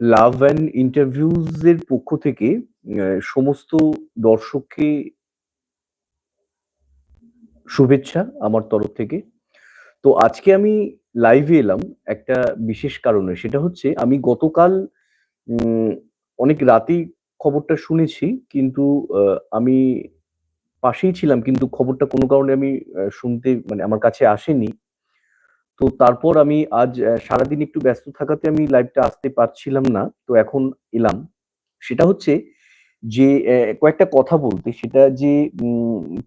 Love and interviews এর পক্ষ থেকে সমস্ত দর্শককে শুভেচ্ছা আমার তরফ থেকে। তো আজকে আমি লাইভে এলাম একটা বিশেষ কারণে। সেটা হচ্ছে আমি গতকাল অনেক রাতেই খবরটা শুনেছি। কিন্তু আমি পাশেই ছিলাম। কিন্তু খবরটা কোনো কারণে আমি শুনতে মানে আমার কাছে আসেনি। তো তারপর আমি আজ সারাদিন একটু ব্যস্ত থাকাতে আমি লাইভটা আসতে পারছিলাম না। তো এখন এলাম। সেটা হচ্ছে যে কয়েকটা কথা বলতে। সেটা যে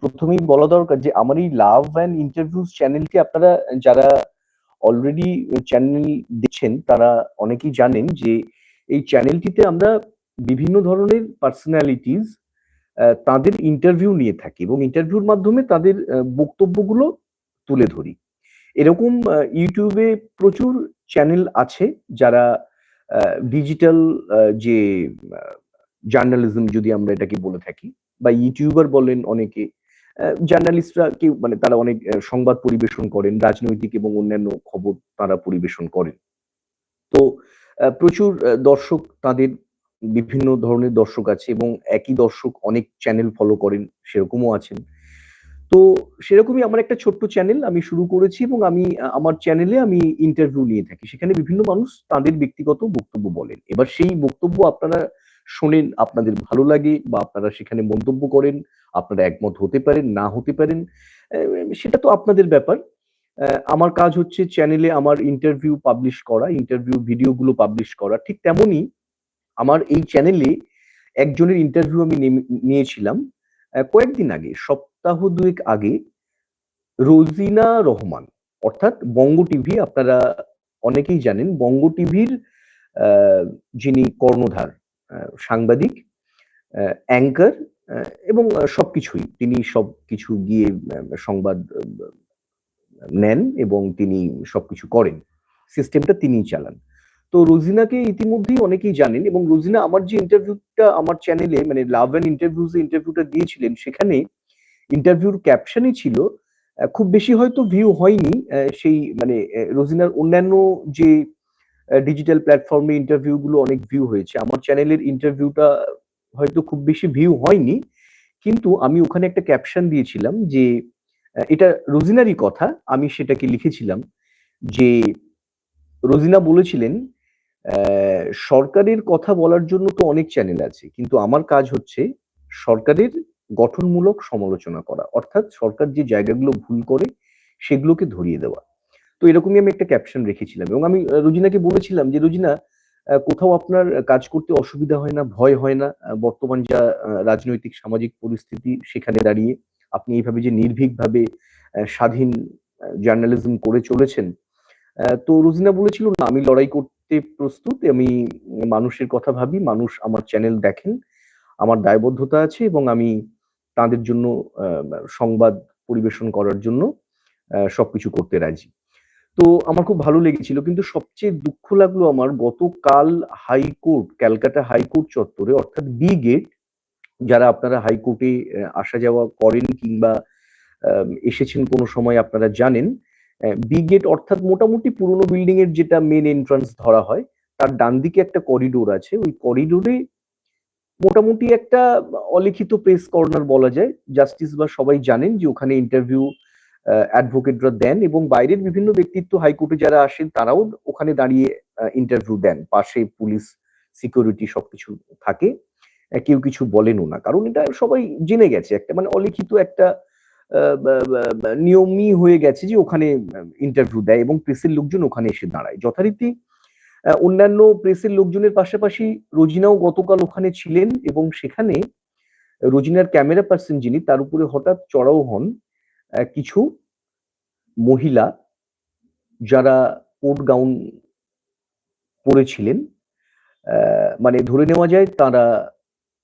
১ম বলা দরকার যে, আমার এই লাভ অ্যান্ড ইন্টারভিউজ চ্যানেলটি আপনারা যারা অলরেডি চ্যানেল দেখছেন, তারা অনেকেই জানেন যে, এই চ্যানেলটিতে আমরা বিভিন্ন ধরনের পার্সোনালিটিস তাদের ইন্টারভিউ নিয়ে থাকি এবং ইন্টারভিউর মাধ্যমে তাদের বক্তব্যগুলো তুলে ধরি। এরকম YouTube প্রচুর চ্যানেল আছে যারা ডিজিটাল যে জার্নালিজম যদি আমরা এটাকে বলে থাকি বা ইউটিউবার বলেন অনেকে। জার্নালিস্টরা কেউ মানে তারা অনেক সংবাদ পরিবেশন করেন, রাজনৈতিক এবং অন্যান্য খবর তারা পরিবেশন করেন। তো প্রচুর দর্শক তাদের বিভিন্ন ধরনের দর্শক আছে এবং একই দর্শক অনেক চ্যানেল ফলো করেন, সেরকমও আছেন। তো সেরকমই আমার একটা ছোট্ট চ্যানেল আমি শুরু করেছি এবং আমি আমার চ্যানেলে আমি ইন্টারভিউ নিয়ে থাকি। সেখানে বিভিন্ন মানুষ তাদের ব্যক্তিগত বক্তব্য বলেন। এবার সেই বক্তব্য আপনারা শোনেন, আপনাদের ভালো লাগে বা আপনারা সেখানে মন্তব্য করেন। আপনারা একমত হতে পারেন, না হতে পারেন। সেটা তো আপনাদের ব্যাপার। আমার কাজ হচ্ছে চ্যানেলে আমার ইন্টারভিউ পাবলিশ করা, ইন্টারভিউ ভিডিওগুলো পাবলিশ করা। ঠিক তেমনই আমার এই চ্যানেলে একজনের ইন্টারভিউ আমি নিয়েছিলাম কয়েকদিন আগে, সপ্তাহ দুয়েক আগে রোজিনা রহমান অর্থাৎ বঙ্গ টিভি আপনারা অনেকেই জানেন বঙ্গ টিভির যিনি কর্ণধার, সাংবাদিক, অ্যাঙ্কার অ্যা এবং সবকিছুই। তিনি সবকিছু গিয়ে সংবাদ নেন এবং তিনি সবকিছু করেন। সিস্টেমটা তিনিই চালান। তো রোজিনাকে ইতিমধ্যেই অনেকেই জানেন এবং রোজিনা আমার যে ইন্টারভিউটা আমার চ্যানেলে মানে লাভ অ্যান্ড ইন্টারভিউজ এ ইন্টারভিউটা দিয়েছিলেন সেখানে ইন্টারভিউর ক্যাপশনই ছিল খুব বেশি হয়তো ভিউ হয়নি। সেই মানে রোজিনার অন্যান্য যে ডিজিটাল প্ল্যাটফর্মে ইন্টারভিউগুলো অনেক ভিউ হয়েছে। আমার চ্যানেলের ইন্টারভিউটা হয়তো খুব বেশি ভিউ হয়নি। কিন্তু আমি ওখানে একটা ক্যাপশন দিয়েছিলাম যে এটা রোজিনারই কথা। আমি সেটাকে লিখেছিলাম যে রোজিনা বলেছিলেন, "অ্যা সরকারের কথা বলার জন্য তো অনেক চ্যানেল আছে। কিন্তু আমার কাজ হচ্ছে সরকারের গঠনমূলক সমালোচনা করা। অর্থাৎ সরকার যে জায়গাগুলো ভুল করে সেগুলোকে ধরিয়ে দেওয়া।" তো এরকমই আমি একটা ক্যাপশন রেখেছিলাম এবং আমি রোজিনাকে বলেছিলাম যে, "রোজিনা কোথাও আপনার কাজ করতে অসুবিধা হয় না, ভয় হয় না? বর্তমান যা রাজনৈতিক সামাজিক পরিস্থিতি সেখানে দাঁড়িয়ে আপনি এইভাবে যে নির্ভীকভাবে স্বাধীন জার্নালিজম করে চলেছেন।" তো রোজিনা বলেছিল, "না, আমি লড়াই করতে প্রস্তুত। আমি মানুষের কথা ভাবি। মানুষ আমার চ্যানেল দেখেন। আমার দায়বদ্ধতা আছে এবং আমি তাদের জন্য সংবাদ পরিবেশন করার জন্য সবকিছু করতে রাজি।" তো আমার খুব ভালো লেগেছিল। কিন্তু সবচেয়ে দুঃখ লাগল আমার গতকাল হাইকোর্ট, ক্যালকাটা হাইকোর্ট চত্বরে অর্থাৎ বি গেট যারা আপনারা হাইকোর্টে আসা যাওয়া করেন কিংবা এসেছেন কোনো সময় আপনারা জানেন। বি গেট অর্থাৎ মোটামুটি পুরনো বিল্ডিং এর যেটা মেন এন্ট্রান্স ধরা হয়, তার ডানদিকে একটা করিডোর আছে। ওই করিডোরে মোটামুটি একটা অলিখিত প্রেস কর্নার বলা যায়। জাস্টিস বা সবাই জানেন যে ওখানে ইন্টারভিউ অ্যাডভোকেটরা দেন এবং বাইরের বিভিন্ন ব্যক্তিত্ব হাইকোর্টে যারা আসেন তারাও ওখানে দাঁড়িয়ে ইন্টারভিউ দেন। পাশে পুলিশ, সিকিউরিটি সবকিছু থাকে। কেউ কিছু বলেনও না। কারণ এটা সবাই জেনে গেছে। একটা মানে অলিখিত একটা নিয়মই হয়ে গেছে যে ওখানে ইন্টারভিউ দেয় এবং প্রেসের লোকজন ওখানে এসে দাঁড়ায়। যথারীতি অন্যান্য প্রেসের লোকজনের পাশাপাশি রোজিনাও গতকাল ওখানে ছিলেন এবং সেখানে রোজিনার ক্যামেরা পারসন যিনি তার উপরে হঠাৎ চড়াও হন কিছু মহিলা যারা কোট গাউন পড়েছিলেন। অ্যা মানে ধরে নেওয়া যায় তারা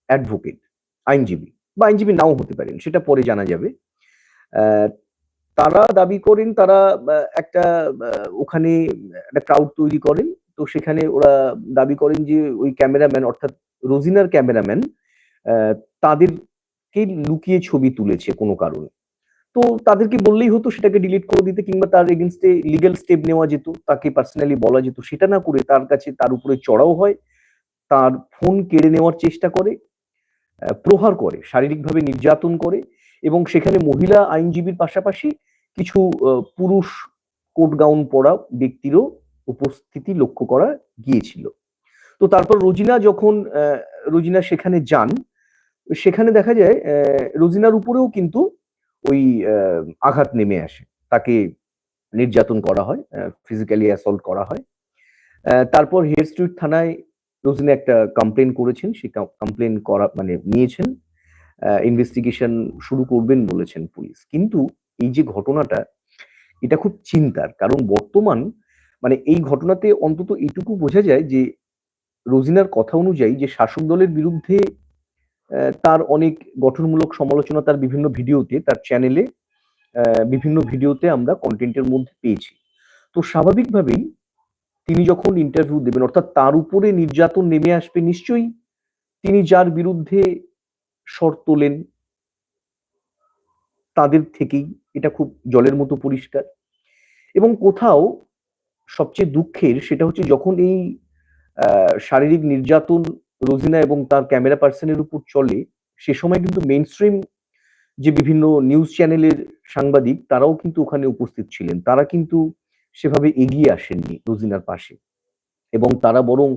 অ্যাডভোকেট, আইনজীবী বা আইনজীবী নাও হতে পারেন। সেটা পরে জানা যাবে। তারা দাবি করেন তারা একটা ওখানে একটা ক্রাউড তৈরি করেন। তো সেখানে ওরা দাবি করেন যে ওই ক্যামেরাম্যান অর্থাৎ রোজিনার ক্যামেরাম্যান তাদেরকে লুকিয়ে ছবি তুলেছে কোনো কারণে। তো তাদেরকে বললেই হতো সেটাকে ডিলিট করে দিতে কিংবা তার এগেনস্টে লিগ্যাল স্টেপ নেওয়া যেত, তাকে পার্সোনালি বলা যেত সেটা না করে তার কাছে তার উপরে চড়াও হয়, তার ফোন কেড়ে নেওয়ার চেষ্টা করে প্রহার করে, শারীরিকভাবে নির্যাতন করে এবং সেখানে মহিলা আইনজীবীর পাশাপাশি কিছু পুরুষ কোট গাউন পরা ব্যক্তিরও উপস্থিতি লক্ষ্য করা গিয়েছিল। তো তারপর রোজিনা যখন রোজিনা সেখানে যান, সেখানে দেখা যায় রোজিনার উপরেও কিন্তু ওই আঘাত নেমে আসে। তাকে নির্যাতন করা হয় ফিজিক্যালি অ্যাসল্ট করা হয়। তারপর হেয়ার স্ট্রিট থানায় রোজিনা একটা কমপ্লেন করেছেন সেই কমপ্লেন করা মানে নিয়েছেন। ইনভেস্টিগেশন শুরু করবেন বলেছেন পুলিশ। কিন্তু এই যে ঘটনাটা, এটা খুব চিন্তার। কারণ বর্তমান মানে এই ঘটনাতে অন্তত এটুকু বোঝা যায় যে রোজিনার কথা অনুযায়ী যে শাসক দলের বিরুদ্ধে তার অনেক গঠনমূলক সমালোচনা তার বিভিন্ন ভিডিওতে, তার চ্যানেলে বিভিন্ন ভিডিওতে আমরা কন্টেন্টের মধ্যে পেয়েছি। তো স্বাভাবিকভাবেই তিনি যখন ইন্টারভিউ দেবেন, অর্থাৎ তার উপরে নির্যাতন নেমে আসবে নিশ্চয়ই, তিনি যার বিরুদ্ধে স্বর তোলেন, তাদের থেকেই এটা খুব জলের মতো পরিষ্কার। এবং কোথাও সবচেয়ে দুঃখের সেটা হচ্ছে যখন এই শারীরিক নির্যাতন রোজিনা এবং তার ক্যামেরা পার্সনের উপর চলে, সে সময় কিন্তু মেইন স্ট্রিম যে বিভিন্ন নিউজ চ্যানেলের সাংবাদিক, তারাও কিন্তু ওখানে উপস্থিত ছিলেন। তারা কিন্তু সেভাবে এগিয়ে আসেননি রোজিনার পাশে। এবং তারা বরং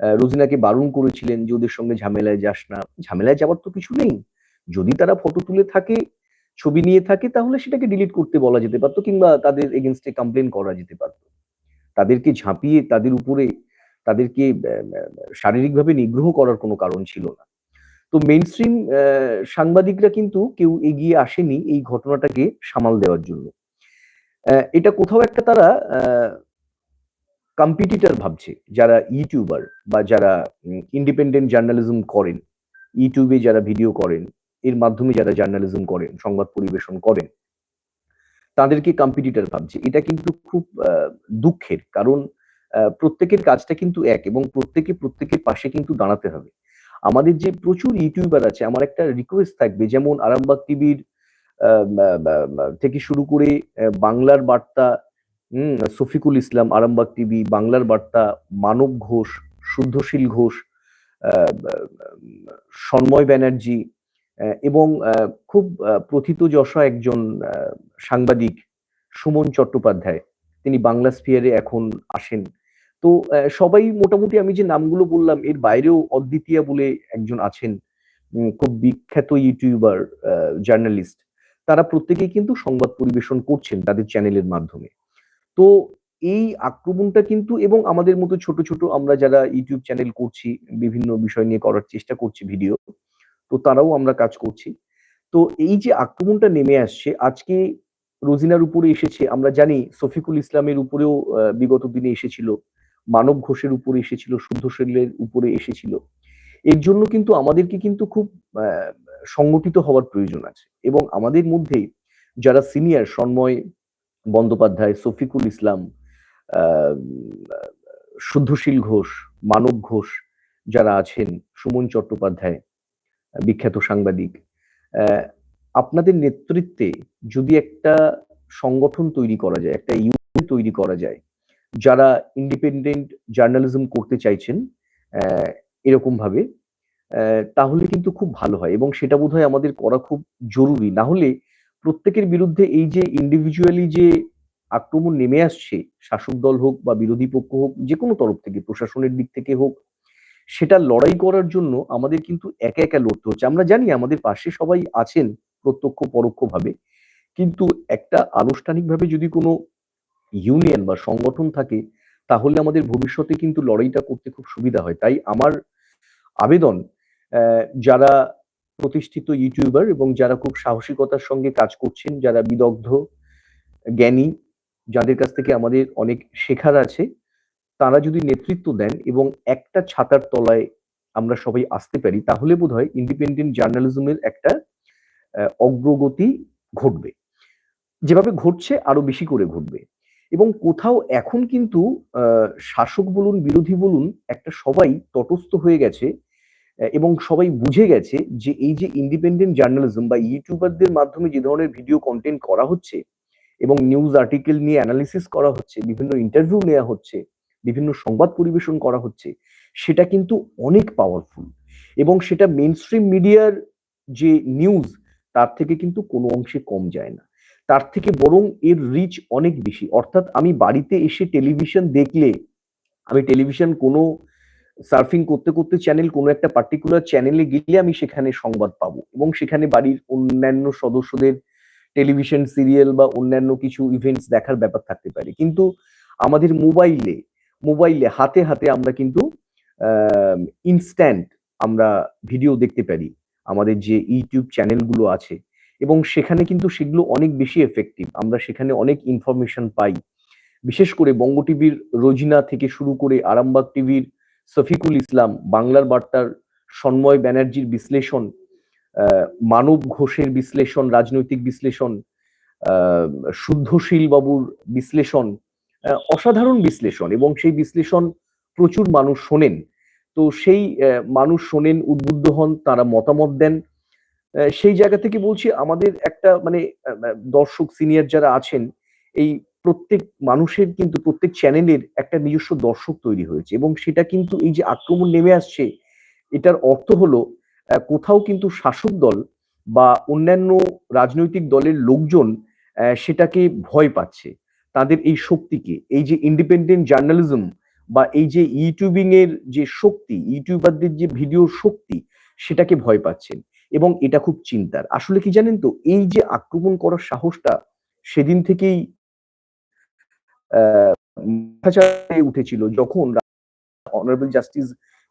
রোজিনাকে বারণ করেছিলেন যে ওদের সঙ্গে ঝামেলায় যাস না। ঝামেলায় যাওয়ার তো কিছু নেই। যদি তারা ফটো তুলে থাকে, ছবি নিয়ে থাকে, তাহলে সেটাকে ডিলিট করতে বলা যেতে পারতো কিংবা তাদের এগেনস্টে কমপ্লেন করা যেতে পারতো। তাদেরকে ঝাঁপিয়ে, তাদের উপরে তাদেরকে শারীরিকভাবে নিগ্রহ করার কোনো কারণ ছিল না। তো মেইন স্ট্রিম সাংবাদিকরা কিন্তু কেউ এগিয়ে আসেনি এই ঘটনাটাকে সামাল দেওয়ার জন্য। এটা কোথাও একটা তারা কম্পিটিটর ভাবছে, যারা ইউটিউবার বা যারা ইন্ডিপেন্ডেন্ট জার্নালিজম করেন। ইউটিউবে যারা ভিডিও করেন, এর মাধ্যমে যারা জার্নালিজম করেন, সংবাদ পরিবেশন করেন তাদেরকে কম্পিটিটর ভাবছে। এটা কিন্তু খুব দুঃখের। কারণ প্রত্যেকের কাজটা কিন্তু এক এবং প্রত্যেকে প্রত্যেকের পাশে কিন্তু দাঁড়াতে হবে। আমাদের যে প্রচুর ইউটিউবার আছে, আমার একটা রিকোয়েস্ট থাকবে, যেমন আরামবাগ টিভির থেকে শুরু করে বাংলার বার্তা, হুম, শফিকুল ইসলাম, আরামবাগ টিভি, বাংলার বার্তা, মানব ঘোষ, শুদ্ধশীল ঘোষ সন্ময় ব্যানার্জি এবং খুব প্রথিতযশা একজন সাংবাদিক সুমন চট্টোপাধ্যায়। তিনি বাংলা স্পিয়ারে এখন আসেন। তো সবাই মোটামুটি আমি যে নামগুলো বললাম, এর বাইরেও অদ্বিতীয়া বলে একজন আছেন খুব বিখ্যাত ইউটিউবার জার্নালিস্ট। তারা প্রত্যেকেই কিন্তু সংবাদ পরিবেশন করছেন তাদের চ্যানেলের মাধ্যমে। তো, এই আক্রমণটা কিন্তু, এবং আমাদের মতো ছোট ছোট আমরা যারা ইউটিউব চ্যানেল করছি, বিভিন্ন বিষয় নিয়ে করার চেষ্টা করছি ভিডিও তো তারাও আমরা কাজ করছি। তো এই যে আক্রমণটা নেমে আসছে, আজকে রোজিনার উপরে এসেছে, আমরা জানি শফিকুল ইসলামের উপরেও বিগত দিনে এসেছিল, মানব ঘোষের উপরে এসেছিল, শুদ্ধ শুদ্ধশীলের উপরে এসেছিল। এর জন্য কিন্তু আমাদেরকে কিন্তু খুব সংগঠিত হওয়ার প্রয়োজন আছে এবং আমাদের মধ্যে যারা সিনিয়র সন্ময় বন্দ্যোপাধ্যায়, শফিকুল ইসলাম শুদ্ধশীল ঘোষ, মানব ঘোষ যারা আছেন, সুমন চট্টোপাধ্যায় বিখ্যাত সাংবাদিক আপনাদের নেতৃত্বে যদি একটা সংগঠন তৈরি করা যায়, একটা ইউনিয়ন তৈরি করা যায়, যারা ইন্ডিপেন্ডেন্ট জার্নালিজম করতে চাইছেন এরকম ভাবে তাহলে কিন্তু খুব ভালো হয় এবং সেটা বোধহয় আমাদের করা খুব জরুরি। না হলে প্রত্যেকের বিরুদ্ধে এই যে ইন্ডিভিজুয়ালি যে আক্রমণ নেমে আসছে, শাসক দল হোক বা বিরোধী পক্ষ হোক, যে কোনো তরফ থেকে, প্রশাসনের দিক থেকে হোক সেটা লড়াই করার জন্য আমাদের কিন্তু একা একা লড়তে হচ্ছে। আমরা জানি আমাদের পাশে সবাই আছেন প্রত্যক্ষ পরোক্ষভাবে, কিন্তু একটা আনুষ্ঠানিকভাবে যদি কোনো ইউনিয়ন বা সংগঠন থাকে, তাহলে আমাদের ভবিষ্যতে কিন্তু লড়াইটা করতে খুব সুবিধা হয়। তাই আমার আবেদন যারা প্রতিষ্ঠিত ইউটিউবার এবং যারা খুব সাহসিকতার সঙ্গে কাজ করছেন, যারা বিদগ্ধ, জ্ঞানী, যাদের কাছ থেকে আমাদের অনেক শেখার আছে তারা যদি নেতৃত্ব দেন এবং একটা ছাতার তলায় আমরা সবাই আসতে পারি, তাহলে বোধহয় ইন্ডিপেন্ডেন্ট জার্নালিজমের একটা অগ্রগতি ঘটবে। যেভাবে ঘটছে, আরও বেশি করে ঘটবে। এবং কোথাও এখন কিন্তু শাসক বলুন, বিরোধী বলুন, একটা সবাই তটস্থ হয়ে গেছে এবং সবাই বুঝে গেছে যে এই যে ইন্ডিপেন্ডেন্ট জার্নালিজম বা ইউটিউবারদের মাধ্যমে যে ধরনের ভিডিও কন্টেন্ট করা হচ্ছে এবং নিউজ আর্টিকেল নিয়ে অ্যানালিসিস করা হচ্ছে, বিভিন্ন ইন্টারভিউ নেওয়া হচ্ছে বিভিন্ন সংবাদ পরিবেশন করা হচ্ছে, সেটা কিন্তু অনেক পাওয়ারফুল এবং সেটা মেন স্ট্রিম মিডিয়ার যে নিউজ তার থেকে কিন্তু কোনো অংশে কম যায় না। তার থেকে বরং এর রিচ অনেক বেশি। অর্থাৎ আমি বাড়িতে এসে টেলিভিশন দেখলে, আমি টেলিভিশন কোনো সার্ফিং করতে করতে চ্যানেল কোনো একটা পার্টিকুলার চ্যানেলে গেলে আমি সেখানে সংবাদ পাবো এবং সেখানে বাড়ির অন্যান্য সদস্যদের টেলিভিশন সিরিয়াল বা অন্যান্য কিছু ইভেন্টস দেখার ব্যাপার থাকতে পারে। কিন্তু আমাদের মোবাইলে মোবাইলে হাতে হাতে আমরা কিন্তু ইনস্ট্যান্ট আমরা ভিডিও দেখতে পারি, আমাদের যে ইউটিউব চ্যানেলগুলো আছে। এবং সেখানে কিন্তু সেগুলো অনেক বেশি এফেক্টিভ আমরা সেখানে অনেক ইনফরমেশন পাই। বিশেষ করে বঙ্গ টিভির রোজিনা থেকে শুরু করে আরামবাগ টিভির সফিকুল ইসলাম, বাংলার বার্তার সন্ময় ব্যানার্জির বিশ্লেষণ মানব ঘোষের বিশ্লেষণ, রাজনৈতিক বিশ্লেষণ শুদ্ধশীল বাবুর বিশ্লেষণ অসাধারণ বিশ্লেষণ এবং সেই বিশ্লেষণ প্রচুর মানুষ শোনেন। তো সেই মানুষ শোনেন, উদ্বুদ্ধ হন, তারা মতামত দেন। সেই জায়গা থেকে বলছি আমাদের একটা মানে দর্শক, সিনিয়র যারা আছেন, এই প্রত্যেক মানুষের কিন্তু প্রত্যেক চ্যানেলের একটা নিজস্ব দর্শক তৈরি হয়েছে এবং সেটা কিন্তু এই যে আক্রমণ নেমে আসছে, এটার অর্থ হলো কোথাও কিন্তু শাসক দল বা অন্যান্য রাজনৈতিক দলের লোকজন সেটাকে ভয় পাচ্ছে। তাদের এই শক্তিকে, এই যে ইন্ডিপেন্ডেন্ট জার্নালিজম বা এই যে ইউটিউবিং এর যে শক্তি ইউটিউবারদের যে ভিডিওর শক্তি, সেটাকে ভয় পাচ্ছেন এবং এটা খুব চিন্তার। আসলে কি জানেন তো, এই যে আক্রমণ করার সাহসটা সেদিন থেকেই উঠেছিল যখন অনারেবল জাস্টিস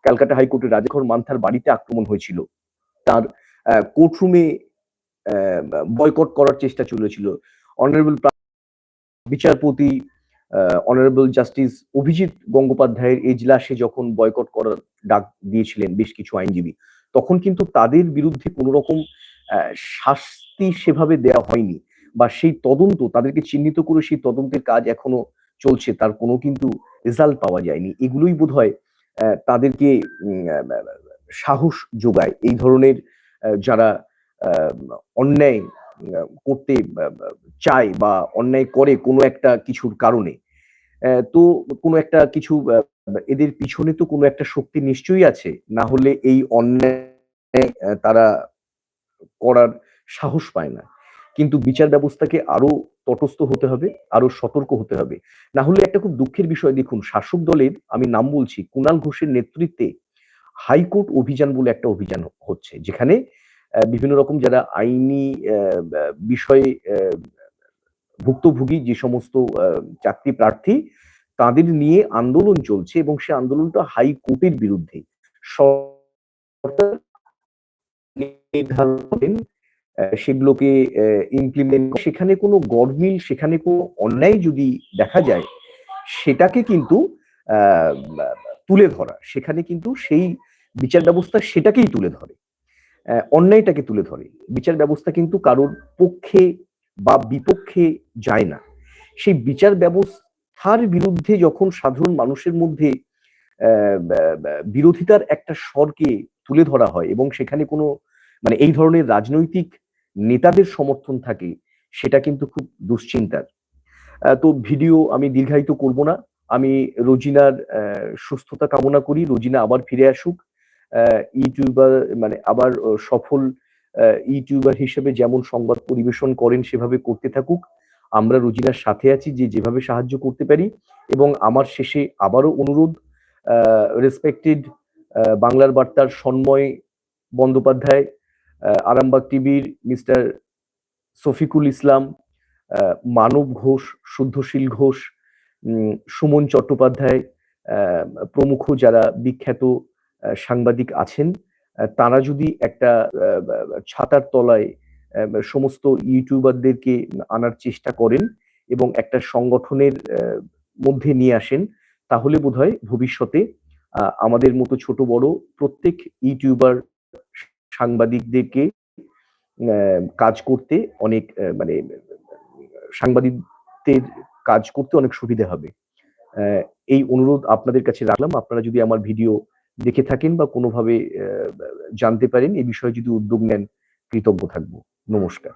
ক্যালকাটা হাইকোর্টের রাজেখর মান্থার বাড়িতে আক্রমণ হয়েছিল। তার কোর্টরুমে বয়কট করার চেষ্টা চলেছিল। অনারেবল বিচারপতি অনারেবল জাস্টিস অভিজিৎ গঙ্গোপাধ্যায়ের এজলাসে যখন বয়কট করার ডাক দিয়েছিলেন বেশ কিছু আইনজীবী, তখন কিন্তু তাদের বিরুদ্ধে কোনো রকম শাস্তি সেভাবে দেওয়া হয়নি বা সেই তদন্ত, তাদেরকে চিহ্নিত করে সেই তদন্তের কাজ এখনও চলছে, তার কোনো কিন্তু রেজাল্ট পাওয়া যায়নি। এগুলোই বোধ হয় তাদেরকে সাহস যোগায়। এই ধরনের যারা অন্যায় করতে চায় বা অন্যায় করে কোনো একটা কিছুর কারণে। তো কোনো একটা কিছু এদের পিছনে তো কোনো একটা শক্তি নিশ্চয়ই আছে। না হলে এই অন্যায় তারা করার সাহস পায় না। কিন্তু বিচার ব্যবস্থাকে আরও তটস্থ হতে হবে, আরও সতর্ক হতে হবে। না হলে একটা খুব দুঃখের বিষয় দেখুন, শাসক দলের, আমি নাম বলছি কুণাল ঘোষের নেতৃত্বে হাইকোর্ট অভিযান বলে একটা অভিযান হচ্ছে, যেখানে বিভিন্ন রকম যারা আইনি বিষয়ে ভুক্তভোগী যে সমস্ত চাকরি প্রার্থী, তাদের নিয়ে আন্দোলন চলছে এবং সে আন্দোলনটা হাইকোর্টের বিরুদ্ধে। সেগুলোকে ইমপ্লিমেন্ট সেখানে কোনো গরমিল সেখানে কোনো অন্যায় যদি দেখা যায়, সেটাকে কিন্তু তুলে ধরা। সেখানে কিন্তু সেই বিচার ব্যবস্থা সেটাকেই তুলে ধরে। অন্যায়টাকে তুলে ধরে। বিচার ব্যবস্থা কিন্তু কারোর পক্ষে বা বিপক্ষে যায় না। সেই বিচার ব্যবস্থার বিরুদ্ধে যখন সাধারণ মানুষের মধ্যে বিরোধিতার একটা স্বরকে তুলে ধরা হয় এবং সেখানে কোনো মানে এই ধরনের রাজনৈতিক নেতাদের সমর্থন থাকে, সেটা কিন্তু খুব দুশ্চিন্তার। তো ভিডিও আমি দীর্ঘায়িত করব না। আমি রোজিনার সুস্থতা কামনা করি। রোজিনা আবার ফিরে আসুক। ইউটিউবার মানে আবার সফল ইউটিউবার হিসেবে যেমন সংবাদ পরিবেশন করেন, সেভাবে করতে থাকুক। আমরা রোজিনার সাথে আছি যে যেভাবে সাহায্য করতে পারি। এবং আমার শেষে আবারও অনুরোধ রেসপেক্টেড বাংলার বার্তার সন্ময় বন্দ্যোপাধ্যায় আরামবাগ টিভির মিস্টার শফিকুল ইসলাম মানব ঘোষ, শুদ্ধশীল ঘোষ সুমন চট্টোপাধ্যায় প্রমুখ যারা বিখ্যাত সাংবাদিক আছেন তারা যদি একটা ছাতার তলায় সমস্ত ইউটিউবারদেরকে আনার চেষ্টা করেন এবং একটা সংগঠনের মধ্যে নিয়ে আসেন, তাহলে বোধহয় ভবিষ্যতে আমাদের মতো ছোট বড় প্রত্যেক ইউটিউবার সাংবাদিকদেরকে কাজ করতে অনেক মানে সাংবাদিকদের কাজ করতে অনেক সুবিধা হবে। এই অনুরোধ আপনাদের কাছে রাখলাম। আপনারা যদি আমার ভিডিও দেখে থাকেন বা কোনোভাবে জানতে পারেন এ বিষয়ে যদি উদ্যোগ নেন কৃতজ্ঞ থাকব। নমস্কার।